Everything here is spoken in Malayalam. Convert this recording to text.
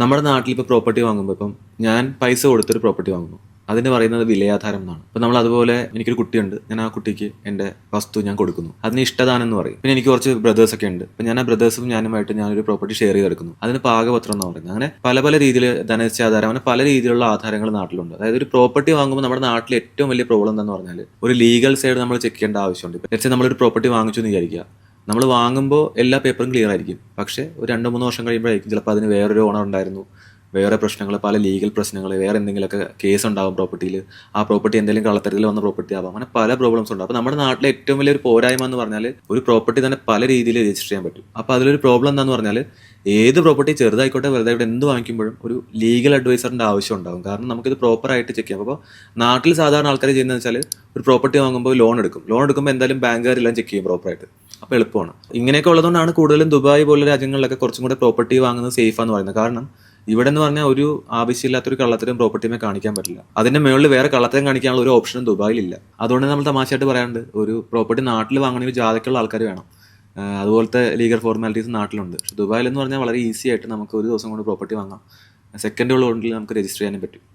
നമ്മുടെ നാട്ടിൽ ഇപ്പോൾ പ്രോപ്പർട്ടി വാങ്ങുമ്പോൾ ഇപ്പം ഞാൻ പൈസ കൊടുത്തൊരു പ്രോപ്പർട്ടി വാങ്ങുന്നു. അതിന് പറയുന്നത് വിലയാധാരം എന്നാണ്. അപ്പം നമ്മൾ അതുപോലെ എനിക്കൊരു കുട്ടിയുണ്ട്. ഞാൻ ആ കുട്ടിക്ക് എന്റെ വസ്തു ഞാൻ കൊടുക്കുന്നു. അതിന് ഇഷ്ടദാനം എന്ന് പറയും. പിന്നെ എനിക്ക് കുറച്ച് ബ്രദേഴ്സ് ഒക്കെ ഉണ്ട്. അപ്പം ഞാൻ ആ ബ്രദേഴ്സും ഞാനുമായിട്ട് ഞാനൊരു പ്രോപ്പർട്ടി ഷെയർ ചെയ്തെടുക്കുന്നു. അതിന് പാകപത്രം എന്ന് പറയുന്നത്. അങ്ങനെ പല പല രീതിയിൽ ധനനിശ്ചയാധാരം അങ്ങനെ പല രീതിയിലുള്ള ആധാരങ്ങൾ നാട്ടിലുണ്ട്. അതായത് ഒരു പ്രോപ്പർട്ടി വാങ്ങുമ്പോൾ നമ്മുടെ നാട്ടിൽ ഏറ്റവും വലിയ പ്രോബ്ലം എന്താണെന്ന് പറഞ്ഞാൽ ഒരു ലീഗൽ സൈഡ് നമ്മൾ ചെക്ക് ചെയ്യേണ്ട ആവശ്യമുണ്ട്. വെച്ചാൽ നമ്മളൊരു പ്രോപ്പർട്ടി വാങ്ങിച്ചു എന്ന് വിചാരിക്കുക. നമ്മൾ വാങ്ങുമ്പോൾ എല്ലാ പേപ്പറും ക്ലിയർ ആയിരിക്കും. പക്ഷേ ഒരു രണ്ട് മൂന്ന് വർഷം കഴിയുമ്പോഴായിരിക്കും ചിലപ്പോൾ അതിന് വേറൊരു ഓണർ ഉണ്ടായിരുന്നു. വേറെ പ്രശ്നങ്ങൾ പല ലീഗൽ പ്രശ്നങ്ങൾ വേറെ എന്തെങ്കിലുമൊക്കെ കേസ് ഉണ്ടാകും പ്രോപ്പർട്ടിയിൽ ആ പ്രോപ്പർട്ടി എന്തെങ്കിലും കള്ളത്തരത്തിൽ വന്ന പ്രോപ്പർട്ടി ആവാം. അങ്ങനെ പല പ്രോബ്ലംസ് ഉണ്ട്. അപ്പോൾ നമ്മുടെ നാട്ടിലെ ഏറ്റവും വലിയൊരു പോരായ്മ എന്ന് പറഞ്ഞാൽ ഒരു പ്രോപ്പർട്ടി തന്നെ പല രീതിയിൽ രജിസ്റ്റർ ചെയ്യാൻ പറ്റും. അപ്പോൾ അതിലൊരു പ്രോബ്ലം എന്താണെന്ന് പറഞ്ഞാൽ ഏത് പ്രോപ്പർട്ടി ചെറുതായിക്കോട്ടെ വലുതായിക്കോട്ടെ എന്ത് വാങ്ങിക്കുമ്പോഴും ഒരു ലീഗൽ അഡ്വൈസറിന്റെ ആവശ്യം ഉണ്ടാകും കാരണം നമുക്കിത് പ്രോപ്പറായിട്ട് ചെക്ക് ചെയ്യാം. അപ്പോൾ നാട്ടിൽ സാധാരണ ആൾക്കാർ ചെയ്യുന്നത് വെച്ചാൽ ഒരു പ്രോപ്പർട്ടി വാങ്ങുമ്പോൾ ലോൺ എടുക്കും. ലോൺ എടുക്കുമ്പോൾ എന്തായാലും ബാങ്കുകാരെല്ലാം ചെക്ക് ചെയ്യും പ്രോപ്പറായിട്ട് അപ്പോൾ എളുപ്പമാണ്. ഇങ്ങനെയൊക്കെ ഉള്ളതുകൊണ്ടാണ് കൂടുതലും ദുബായ് പോലുള്ള രാജ്യങ്ങളിലൊക്കെ കുറച്ചും കൂടെ പ്രോപ്പർട്ടി വാങ്ങുന്നത് സേഫാന്ന് പറയുന്നത്. കാരണം ഇവിടെ എന്ന് പറഞ്ഞാൽ ഒരു ആവശ്യമില്ലാത്തൊരു കള്ളത്തരം പ്രോപ്പർട്ടിമേ കാണിക്കാൻ പറ്റില്ല. അതിന്റെ മുകളിൽ വേറെ കള്ളത്തരം കാണിക്കാനുള്ള ഒരു ഓപ്ഷനും ദുബായിലില്ല. അതുകൊണ്ട് നമ്മൾ തമാശയായിട്ട് പറയാണ്ട് ഒരു പ്രോപ്പർട്ടി നാട്ടിൽ വാങ്ങണമെങ്കിൽ ജാതക്കുള്ള ആൾക്കാർ വേണം. അതുപോലത്തെ ലീഗൽ ഫോർമാലിറ്റീസ് നാട്ടിലുണ്ട്. പക്ഷെ ദുബായിൽ എന്ന് പറഞ്ഞാൽ വളരെ ഈസി ആയിട്ട് നമുക്ക് ഒരു ദിവസം കൊണ്ട് പ്രോപ്പർട്ടി വാങ്ങാം. സെക്കൻഡുകളുണ്ടെങ്കിൽ നമുക്ക് രജിസ്റ്റർ ചെയ്യാനും പറ്റും.